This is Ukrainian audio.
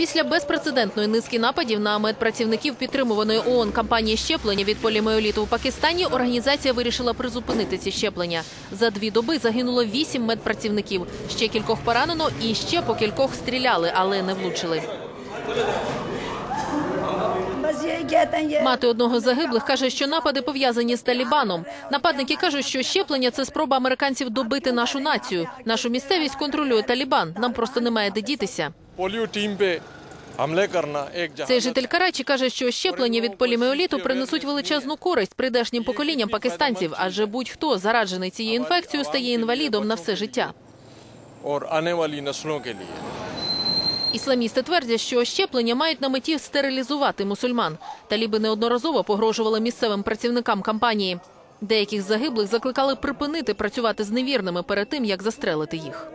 Після безпрецедентної низки нападів на медпрацівників підтримуваної ООН кампанії щеплення від полімеоліту в Пакистані організація вирішила призупинити ці щеплення. За дві доби загинуло вісім медпрацівників. Ще кількох поранено і ще по кількох стріляли, але не влучили. Мати одного з загиблих каже, що напади пов'язані з Талібаном. Нападники кажуть, що щеплення це спроба американців добити нашу націю. Нашу місцевість контролює Талібан. Нам просто немає де дітися. Polio team पे हमले करना एक Цей जहां житель Карачі каже, що щеплення від поліміоліту принесуть величезну користь прийдешнім поколінням пакистанців, адже будь-хто зараджений цією інфекцією стає інвалідом на все життя. और आने वाली नस्लों के लिए Ісламісти твердять, що щеплення мають на меті стерилізувати мусульман. Таліби неодноразово погрожували місцевим працівникам кампанії. Деяких з загиблих закликали припинити працювати з невірними перед тим, як застрелити їх.